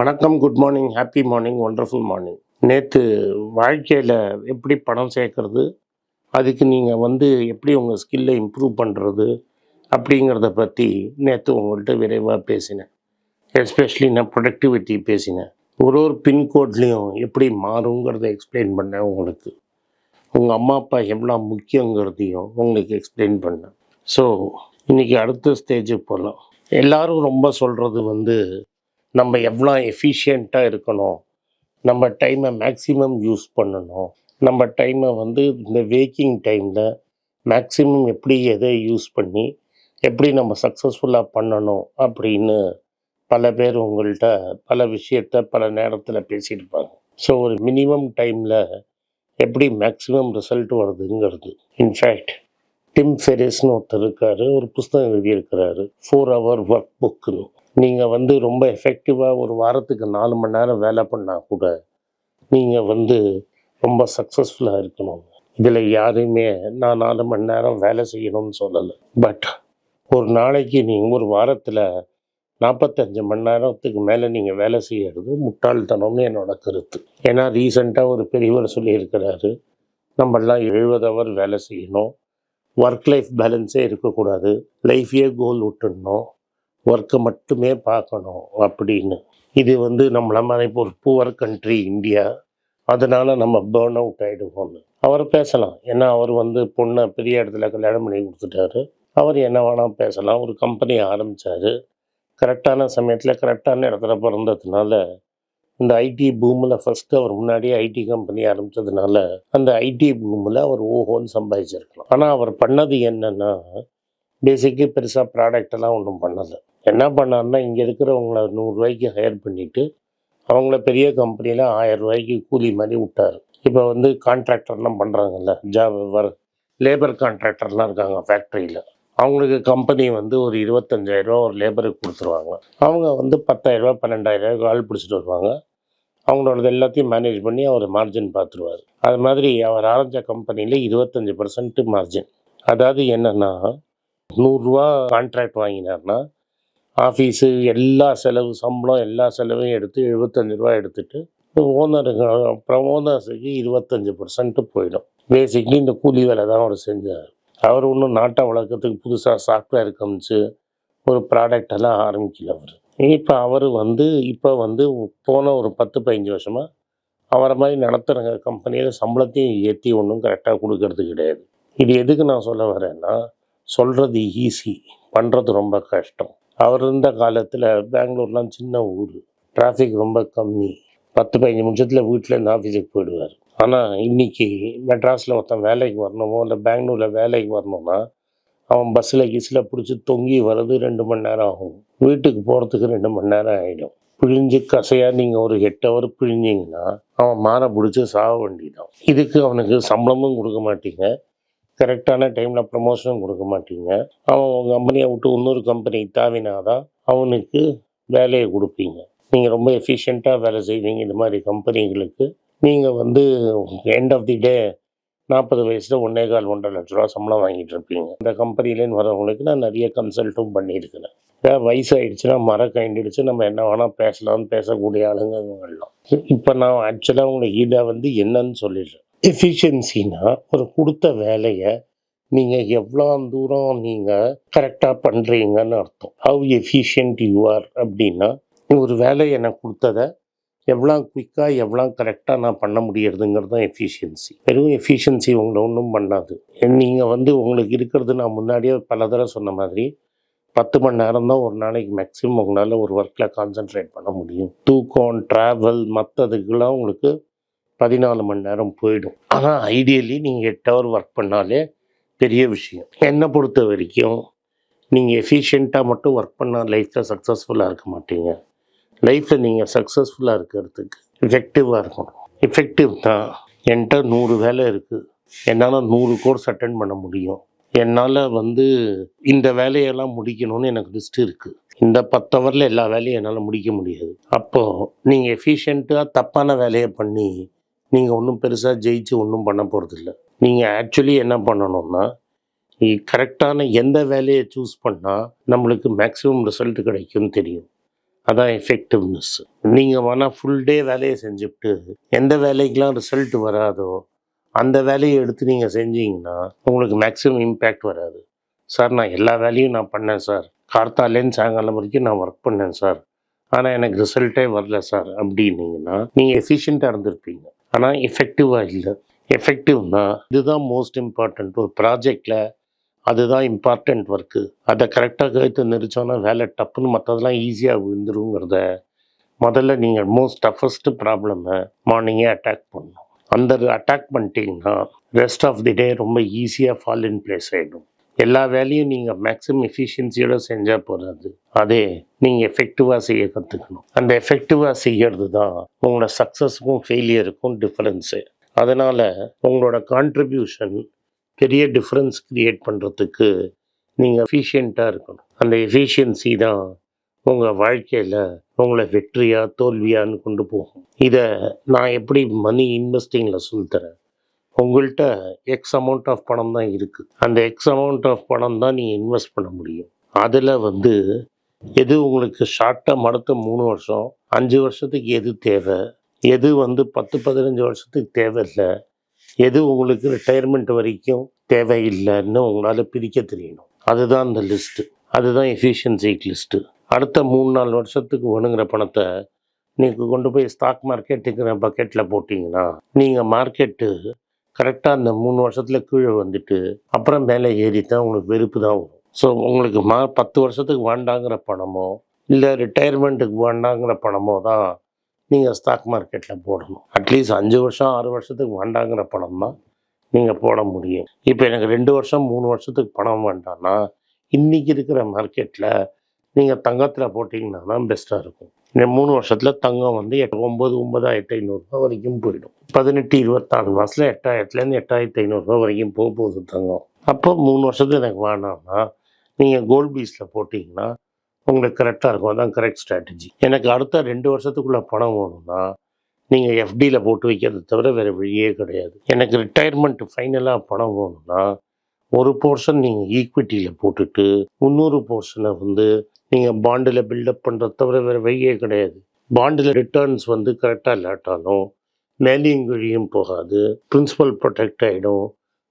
வணக்கம் good morning happy morning wonderful morning நேற்று வாழ்க்கையில் எப்படி பணம் சேர்க்கறது அதுக்கு நீங்கள் வந்து எப்படி உங்கள் ஸ்கில்லை இம்ப்ரூவ் பண்ணுறது அப்படிங்கிறத பற்றி நேற்று உங்கள்கிட்ட விரைவாக பேசினேன். எஸ்பெஷலி நான் ப்ரொடக்டிவிட்டி பேசினேன். ஒரு ஒரு பின்கோட்லேயும் எப்படி மாறுங்கிறத எக்ஸ்பிளைன் பண்ணேன் உங்களுக்கு. உங்கள் அம்மா அப்பா எவ்வளோ முக்கியங்கிறதையும் உங்களுக்கு எக்ஸ்பிளைன் பண்ணேன். ஸோ இன்றைக்கி அடுத்த ஸ்டேஜுக்கு போகலாம் எல்லோரும் ரொம்ப சொல்கிறது வந்து நம்ம எவ்வளோ எஃபிஷியண்ட்டாக இருக்கணும்? நம்ம டைமை மேக்ஸிமம் யூஸ் பண்ணணும். நம்ம டைமை வந்து இந்த வேக்கிங் டைமில் மேக்ஸிமம் எப்படி எதை யூஸ் பண்ணி எப்படி நம்ம சக்ஸஸ்ஃபுல்லாக பண்ணணும் அப்படின்னு பல பேர் உங்கள்கிட்ட பல விஷயத்த பல நேரத்தில் பேசியிருப்பாங்க ஸோ ஒரு மினிமம் டைமில் எப்படி மேக்ஸிமம் ரிசல்ட் வருதுங்கிறது. இன்ஃபேக்ட் டிம் ஃபெரிஸ்னு ஒருத்தர் இருக்காரு ஒரு புஸ்தகம் எழுதியிருக்கிறாரு. ஃபோர் ஹவர் ஒர்க் புக்குன்னு நீங்கள் வந்து ரொம்ப எஃபெக்டிவாக ஒரு வாரத்துக்கு நாலு மணி நேரம் வேலை பண்ணால் கூட நீங்கள் வந்து ரொம்ப சக்ஸஸ்ஃபுல்லாக இருக்கணும். இதில் யாரையுமே நான் நாலு மணி நேரம் வேலை செய்யணும்னு சொல்லலை. பட் ஒரு நாளைக்கு நீங்கள் ஒரு வாரத்தில் நாற்பத்தஞ்சு மணி நேரத்துக்கு மேலே நீங்கள் வேலை செய்யறது முட்டாள்தனம்னு என்னோட கருத்து. ஏன்னா ரீசண்டாக ஒரு பெரியவர் சொல்லியிருக்கிறாரு நம்மளாம் எழுபது அவர் வேலை செய்யணும். ஒர்க் லைஃப் பேலன்ஸே இருக்கக்கூடாது. லைஃபையே கோல் விட்டுடணும். ஒர்க்கை மட்டுமே பார்க்கணும் அப்படின்னு. இது வந்து நம்மள மாதிரி இப்போ ஒரு புவர் கண்ட்ரி இந்தியா அதனால் நம்ம பேர்ன் அவுட் ஆகிடுவோம்னு அவர் பேசலாம். ஏன்னா அவர் வந்து பொண்ணை பெரிய இடத்துல கல்யாணம் பண்ணி கொடுத்துட்டாரு. அவர் என்ன வேணால் பேசலாம். ஒரு கம்பெனி ஆரம்பித்தார் கரெக்டான சமயத்தில் கரெக்டான இடத்துல பிறந்ததுனால இந்த ஐடி பூமில் ஃபஸ்ட்டு அவர் முன்னாடியே ஐடி கம்பெனி ஆரம்பித்ததுனால அந்த ஐடி பூமில் அவர் ஓஹோன்னு சம்பாதிச்சிருக்கலாம். ஆனால் அவர் பண்ணது என்னென்னா பேசிக்கு பெருசாக ப்ராடக்டெல்லாம் ஒன்றும் பண்ணலை. என்ன பண்ணார்னா இங்கே இருக்கிறவங்கள நூறுரூவாய்க்கு ஹையர் பண்ணிவிட்டு அவங்கள பெரிய கம்பெனியில் ஆயிரம் ரூபாய்க்கு கூலி மாதிரி விட்டார். இப்போ வந்து கான்ட்ராக்டர்லாம் பண்ணுறாங்கல்ல ஜாப் வர லேபர் கான்ட்ராக்டர்லாம் இருக்காங்க ஃபேக்ட்ரியில் அவங்களுக்கு கம்பெனி வந்து ஒரு இருபத்தஞ்சாயிரரூவா ஒரு லேபருக்கு கொடுத்துருவாங்க. அவங்க வந்து பத்தாயிரரூவா பன்னெண்டாயிரரூவா ஆள் பிடிச்சிட்டு வருவாங்க. அவங்களோடது எல்லாத்தையும் மேனேஜ் பண்ணி அவர் மார்ஜின் பார்த்துருவார் அது மாதிரி அவர் ஆரம்பித்த கம்பெனியில் இருபத்தஞ்சி பர்சன்ட்டு மார்ஜின் அதாவது என்னென்னா நூறுரூவா கான்ட்ராக்ட் வாங்கினார்னா ஆஃபீஸு எல்லா செலவு சம்பளம் எல்லா செலவையும் எடுத்து எழுபத்தஞ்சு ரூபா எடுத்துட்டு ஓனருக்கு அப்புறம் ஓனர்ஸுக்கு இருபத்தஞ்சி பர்சன்ட்டு போயிடும். பேசிக்லி இந்த கூலி வேலை தான் அவர் செஞ்சார். அவர் ஒன்றும் நாட்டை வளர்க்கறதுக்கு புதுசாக சாஃப்ட்வேர் கமிச்சு ஒரு ப்ராடக்ட் எல்லாம் ஆரம்பிக்கல அவர். இப்போ அவர் வந்து இப்போ வந்து போன ஒரு பத்து பதினஞ்சு வருஷமாக அவரை மாதிரி நடத்துகிற கம்பெனியில் சம்பளத்தையும் ஏற்றி ஒன்றும் கரெக்டாக கொடுக்கறது கிடையாது. இது எதுக்கு நான் சொல்ல வரேன்னா சொல்கிறது ஈஸி பண்ணுறது ரொம்ப கஷ்டம். அவர் இருந்த காலத்தில் பெங்களூர்லாம் சின்ன ஊர். டிராஃபிக் ரொம்ப கம்மி. பத்து பதினஞ்சு நிமிஷத்தில் வீட்டிலேருந்து ஆஃபீஸுக்கு போயிடுவார். ஆனால் இன்றைக்கி மெட்ராஸில் ஒருத்தன் வேலைக்கு வரணுமோ இல்லை பெங்களூரில் வேலைக்கு வரணும்னா அவன் பஸ்ஸில் கீஸில் பிடிச்சி தொங்கி வர்றது ரெண்டு மணி நேரம் ஆகும். வீட்டுக்கு போகிறதுக்கு ரெண்டு மணி நேரம் ஆகிடும் பிழிஞ்சு கசையாக நீங்கள் ஒரு எட்டு ஹவர் பிழிஞ்சிங்கன்னா அவன் மாற பிடிச்சி சாக வேண்டிதான் இதுக்கு அவனுக்கு சம்பளமும் கொடுக்க மாட்டீங்க. கரெக்டான டைமில் ப்ரமோஷனும் கொடுக்க மாட்டீங்க. அவன் உங்கள் கம்பெனியை விட்டு இன்னொரு கம்பெனி தாவினாதான் அவனுக்கு வேலையை கொடுப்பீங்க. நீங்கள் ரொம்ப எஃபிஷியண்ட்டாக வேலை செய்வீங்க. இந்த மாதிரி கம்பெனிகளுக்கு நீங்கள் வந்து எண்ட் ஆஃப் தி டே நாற்பது வயசில் ஒன்றே கால் ஒன்றரை லட்ச ரூபா சம்பளம் வாங்கிட்டு இருப்பீங்க. இந்த கம்பெனிலேருந்து வரவங்களுக்கு நான் நிறைய கன்சல்ட்டும் பண்ணியிருக்கிறேன். ஏதாவது வயசாகிடுச்சுன்னா மரம் கைண்டிடுச்சு நம்ம என்ன வேணால் பேசலாம்னு பேசக்கூடிய ஆளுங்க இவங்கெல்லாம். இப்போ நான் ஆக்சுவலாக உங்களுக்கு இதை வந்து என்னன்னு சொல்லிடுறேன். எஃபிஷியன்சினா ஒரு கொடுத்த வேலையை நீங்கள் எவ்வளோ தூரம் நீங்கள் கரெக்டாக பண்ணுறீங்கன்னு அர்த்தம். ஹவ் எஃபிஷியன்ட் யூ ஆர் அப்படின்னா ஒரு வேலையை எனக்கு கொடுத்ததை எவ்வளோ குயிக்காக எவ்வளோ கரெக்டாக நான் பண்ண முடியறதுங்கிறது தான் எஃபிஷியன்சி வெறும் எஃபிஷியன்சி உங்களை ஒன்றும் பண்ணாது. நீங்கள் வந்து உங்களுக்கு இருக்கிறது நான் முன்னாடியே பல தடவை சொன்ன மாதிரி பத்து மணி நேரம் தான் ஒரு நாளைக்கு மேக்ஸிமம் உங்களால் ஒரு ஒர்க்கில் கான்சென்ட்ரேட் பண்ண முடியும். தூக்கம் ட்ராவல் மற்றதுக்கெல்லாம் உங்களுக்கு பதினாலு மணி நேரம் போயிடும். ஆனால் ஐடியலி நீங்கள் எட்டு ஹவர் ஒர்க் பண்ணாலே பெரிய விஷயம். என்னை பொறுத்த வரைக்கும் நீங்கள் எஃபிஷியண்ட்டாக மட்டும் ஒர்க் பண்ணால் லைஃப்பில் சக்ஸஸ்ஃபுல்லாக இருக்க மாட்டீங்க. லைஃப்பில் நீங்கள் சக்ஸஸ்ஃபுல்லாக இருக்கிறதுக்கு எஃபெக்டிவாக இருக்கணும். எஃபெக்டிவ் தான். என்கிட்ட நூறு வேலை இருக்குது என்னால் நூறு கோர்ஸ் அட்டன் பண்ண முடியும். என்னால் வந்து இந்த வேலையெல்லாம் முடிக்கணும்னு எனக்கு லிஸ்ட் இருக்குது இந்த பத்து ஹவரில் எல்லா வேலையும் என்னால் முடிக்க முடியாது. அப்போது நீங்கள் எஃபிஷியண்ட்டாக தப்பான வேலையை பண்ணி நீங்கள் ஒன்றும் பெருசாக ஜெயிச்சு ஒன்றும் பண்ண போகிறதில்ல நீங்கள் ஆக்சுவலி என்ன பண்ணணும்னா கரெக்டான எந்த வேலையை சூஸ் பண்ணால் நம்மளுக்கு மேக்ஸிமம் ரிசல்ட் கிடைக்கும்னு தெரியும். அதான் எஃபெக்டிவ்னஸ் நீங்கள் வேணால் ஃபுல் டே வேலையை செஞ்சுட்டு எந்த வேலைக்கெலாம் ரிசல்ட் வராதோ அந்த வேலையை எடுத்து நீங்கள் செஞ்சீங்கன்னா உங்களுக்கு மேக்ஸிமம் இம்பேக்ட் வராது. சார் நான் எல்லா வேலையும் நான் பண்ணேன் சார் கார்த்தாலேருந்து சாயங்காலம் வரைக்கும் நான் ஒர்க் பண்ணேன் சார் ஆனால் எனக்கு ரிசல்ட்டே வரல சார் அப்படின்னீங்கன்னா நீங்கள் எஃபிஷியண்ட்டாக இருந்திருப்பீங்க. ஆனால் எஃபெக்டிவாக இல்லை. எஃபெக்டிவ்னா இதுதான் மோஸ்ட் இம்பார்ட்டண்ட் ஒரு ப்ராஜெக்டில் அதுதான் இம்பார்ட்டண்ட் ஒர்க்கு அதை கரெக்டாக கழுத்து நெரிச்சோன்னா வேலை டப்புன்னு மற்றதெல்லாம் ஈஸியாக விழுந்துருங்கிறத முதல்ல நீங்கள் மோஸ்ட் டஃபஸ்ட்டு ப்ராப்ளமை மார்னிங்கே அட்டாக் பண்ணணும். அந்த அட்டாக் பண்ணிட்டீங்கன்னா ரெஸ்ட் ஆஃப் தி டே ரொம்ப ஈஸியாக ஃபால் இன் பிளேஸ் ஆகிடும் எல்லா வேலையும் நீங்கள் மேக்ஸிமம் எஃபிஷியன்சியோட செஞ்சால் போகிறது அதே நீங்கள் எஃபெக்டிவாக செய்ய கற்றுக்கணும் அந்த எஃபெக்டிவாக செய்கிறது தான் உங்களோட சக்ஸஸுக்கும் ஃபெயிலியருக்கும் டிஃப்ரென்ஸு அதனால் உங்களோட கான்ட்ரிபியூஷன் பெரிய டிஃப்ரென்ஸ் க்ரியேட் பண்ணுறதுக்கு நீங்கள் எஃபிஷியண்ட்டாக இருக்கணும். அந்த எஃபிஷியன்சி தான் உங்கள் வாழ்க்கையில் உங்களை வெற்றியாக தோல்வியான்னு கொண்டு போகும். இதை நான் எப்படி மணி இன்வெஸ்டிங்கில் சொல்லித்தரேன் உங்கள்கிட்ட எக்ஸ் அமௌண்ட் ஆஃப் பணம் தான் இருக்குது அந்த எக்ஸ் அமௌண்ட் ஆஃப் பணம் தான் நீங்கள் இன்வெஸ்ட் பண்ண முடியும். அதில் வந்து எது உங்களுக்கு ஷார்ட்டாக மடுத்த மூணு வருஷம் அஞ்சு வருஷத்துக்கு எது தேவை எது வந்து பத்து பதினஞ்சு வருஷத்துக்கு தேவையில்லை எது உங்களுக்கு ரிட்டையர்மெண்ட் வரைக்கும் தேவையில்லைன்னு உங்களால் பிரிக்க தெரியணும். அதுதான் அந்த லிஸ்ட்டு அதுதான் எஃபிஷியன்சி லிஸ்ட்டு அடுத்த மூணு நாலு வருஷத்துக்கு ஒணுங்கிற பணத்தை நீங்கள் கொண்டு போய் ஸ்டாக் மார்க்கெட்டுங்கிற பக்கெட்டில் போட்டிங்கன்னா நீங்கள் மார்க்கெட்டு கரெக்டாக அந்த மூணு வருஷத்தில் கீழே வந்துட்டு அப்புறம் மேலே ஏறி தான் உங்களுக்கு வெறுப்பு தான் வரும். ஸோ உங்களுக்கு மா பத்து வருஷத்துக்கு வேண்டாங்கிற பணமோ இல்லை ரிட்டையர்மெண்ட்டுக்கு வேண்டாங்கிற பணமோ தான் நீங்கள் ஸ்டாக் மார்க்கெட்டில் போடணும். அட்லீஸ்ட் அஞ்சு வருஷம் ஆறு வருஷத்துக்கு வேண்டாங்கிற பணம் தான் நீங்கள் போட முடியும். இப்போ எனக்கு ரெண்டு வருஷம் மூணு வருஷத்துக்கு பணம் வேண்டாம்னா இன்றைக்கி இருக்கிற மார்க்கெட்டில் நீங்கள் தங்கத்தில் போட்டிங்கன்னா தான் பெஸ்ட்டாக இருக்கும். இந்த மூணு வருஷத்தில் தங்கம் வந்து எட் ஒம்பது ஒம்பதாயிரத்து ஐநூறுரூவா வரைக்கும் போயிடும். பதினெட்டு இருபத்தாறு மாதத்தில் எட்டாயிரத்துலேருந்து எட்டாயிரத்து ஐநூறுரூவா வரைக்கும் போக போகுது தங்கம். அப்போ மூணு வருஷத்துக்கு எனக்கு வேணாம்னா நீங்கள் கோல்ட் பீஸில் போட்டிங்கன்னா உங்களுக்கு கரெக்டாக இருக்கும். அதான் கரெக்ட் ஸ்ட்ராட்டஜி எனக்கு அடுத்த ரெண்டு வருஷத்துக்குள்ளே பணம் வேணும்னா நீங்கள் எஃப்டியில் போட்டு வைக்கிறத தவிர வேறு வழியே கிடையாது. எனக்கு ரிட்டையர்மெண்ட் ஃபைனலாக பணம் வேணும்னா ஒரு போர்ஷன் நீங்கள் ஈக்விட்டியில் போட்டுட்டு இன்னொரு போர்ஷனை வந்து நீங்கள் பாண்டில் பில்டப் பண்ணுறத தவிர வேறு வழியே கிடையாது. பாண்டில் ரிட்டர்ன்ஸ் வந்து கரெக்டாக இல்லாட்டாலும் மேலேயும் வழியும் போகாது. பிரின்சிபல் ப்ரொடெக்ட் ஆகிடும்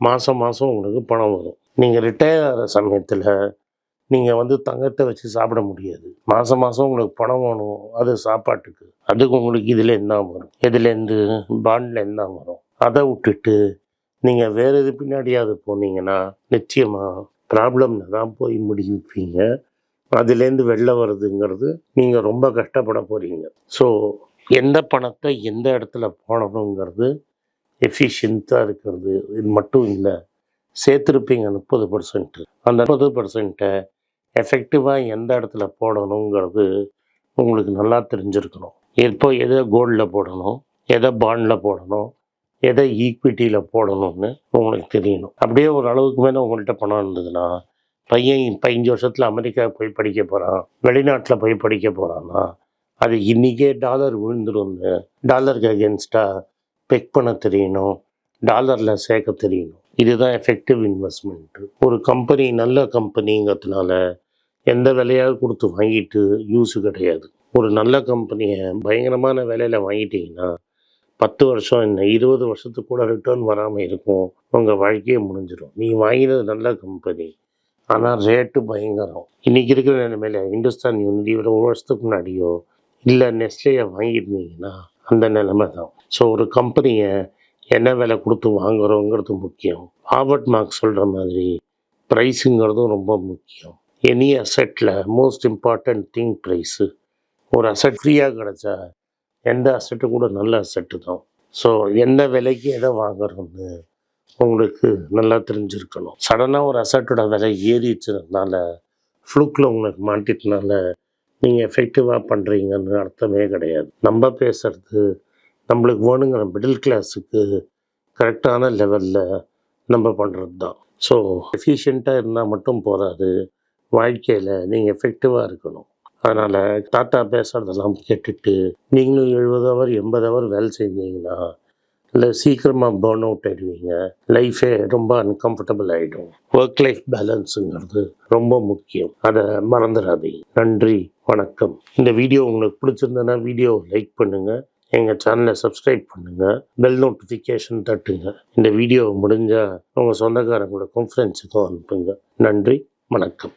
மாதம் மாதம் உங்களுக்கு பணம் வரும். நீங்கள் ரிட்டையர் ஆகிற சமயத்தில் நீங்கள் வந்து தங்கத்தை வச்சு சாப்பிட முடியாது. மாதம் மாதம் உங்களுக்கு பணம் வேணும். அது சாப்பாட்டுக்கு. அதுக்கு உங்களுக்கு இதுலேருந்து தான் வரும்? எதுலேருந்து பாண்ட்லேருந்து தான் வரும்? அதை விட்டுட்டு நீங்கள் வேறு எது பின்னாடியாவது போனீங்கன்னா நிச்சயமாக ப்ராப்ளம்னு தான் போய் முடிப்பீங்க அதுலேருந்து வெளில வருதுங்கிறது நீங்கள் ரொம்ப கஷ்டப்பட போகிறீங்க ஸோ எந்த பணத்தை எந்த இடத்துல போடணுங்கிறது எஃபிஷியண்ட்டாக இருக்கிறது இது மட்டும் இல்லை. சேர்த்துருப்பீங்க முப்பது பர்சன்ட்டு அந்த முப்பது பர்சன்ட்டை எஃபெக்டிவாக எந்த இடத்துல போடணுங்கிறது உங்களுக்கு நல்லா தெரிஞ்சிருக்கணும். எப்போ எதை கோல்டில் போடணும் எதை பாண்டில் போடணும் எதை ஈக்விட்டியில் போடணும்னு உங்களுக்கு தெரியணும். அப்படியே ஒரு அளவுக்கு மேலே உங்கள்கிட்ட பணம் இருந்ததுன்னா பையன் பதினஞ்சு வருஷத்தில் அமெரிக்கா போய் படிக்க போகிறான் வெளிநாட்டில் போய் படிக்க போகிறான்னா அது இன்றைக்கே டாலர் விழுந்துரும்னு டாலருக்கு அகேன்ஸ்டாக பெக் பண்ண தெரியணும் டாலரில் சேர்க்க தெரியணும். இதுதான் எஃபெக்டிவ் இன்வெஸ்ட்மெண்ட்டு ஒரு கம்பெனி நல்ல கம்பெனிங்கிறதுனால எந்த விலையாவது கொடுத்து வாங்கிட்டு யூஸு கிடையாது. ஒரு நல்ல கம்பெனியை பயங்கரமான விலையில் வாங்கிட்டீங்கன்னா பத்து வருஷம் என்ன இருபது வருஷத்துக்கு கூட ரிட்டர்ன் வராமல் இருக்கும். உங்கள் வாழ்க்கையே முடிஞ்சிடும் நீ வாங்கினது நல்ல கம்பெனி ஆனால் ரேட்டு பயங்கரம். இன்றைக்கி இருக்கிற நிலைமையில இந்துஸ்தான் யூனிவர் ஒரு வருஷத்துக்கு முன்னாடியோ இல்லை நெஸ்லேயை வாங்கியிருந்தீங்கன்னா அந்த நிலைமை தான். ஸோ ஒரு கம்பெனியை என்ன விலை கொடுத்து வாங்குறோங்கிறது முக்கியம். ஆபர்ட் மார்க் சொல்கிற மாதிரி ப்ரைஸுங்கிறதும் ரொம்ப முக்கியம். எனி அசெட்டில் மோஸ்ட் இம்பார்ட்டண்ட் திங் ப்ரைஸு ஒரு அசெட் ஃப்ரீயாக கிடச்சா எந்த அசெட்டு கூட நல்ல அசெட்டு தான். ஸோ எந்த விலைக்கு எதை வாங்குறோம்னு உங்களுக்கு நல்லா தெரிஞ்சிருக்கணும். சடனாக ஒரு அசட்டோட விலை ஏறிச்சதுனால ஃப்ளூக்கில் உங்களுக்கு மாட்டிட்டனால நீங்கள் எஃபெக்டிவாக பண்ணுறீங்கன்னு அர்த்தமே கிடையாது. நம்ம பேசுறது நம்மளுக்கு வேணுங்கிற மிடில் கிளாஸுக்கு கரெக்டான லெவலில் நம்ம பண்ணுறது தான் ஸோ எஃபிஷியண்ட்டாக இருந்தால் மட்டும் போகாது வாழ்க்கையில் நீங்கள் எஃபெக்டிவாக இருக்கணும். அதனால் தாத்தா பேசுகிறதெல்லாம் கேட்டுட்டு நீங்களும் எழுபது ஹவர் எண்பது ஹவர் வேலை செஞ்சீங்கன்னா இல்லை சீக்கிரமாக பேர்ன் அவுட் ஆயிடுவீங்க. லைஃபே ரொம்ப அன்கம்ஃபர்டபுள் ஆகிடும் ஒர்க் லைஃப் பேலன்ஸுங்கிறது ரொம்ப முக்கியம். அதை மறந்துடாதீங்க. நன்றி வணக்கம். இந்த வீடியோ உங்களுக்கு பிடிச்சிருந்ததுன்னா வீடியோ லைக் பண்ணுங்கள் எங்கள் சேனலை சப்ஸ்கிரைப் பண்ணுங்கள் பெல் நோட்டிஃபிகேஷன் தட்டுங்க. இந்த வீடியோ முடிஞ்சால் உங்கள் சொந்தக்காரங்களுக்கும் ஃப்ரெண்ட்ஸுக்கும் அனுப்புங்க. நன்றி வணக்கம்.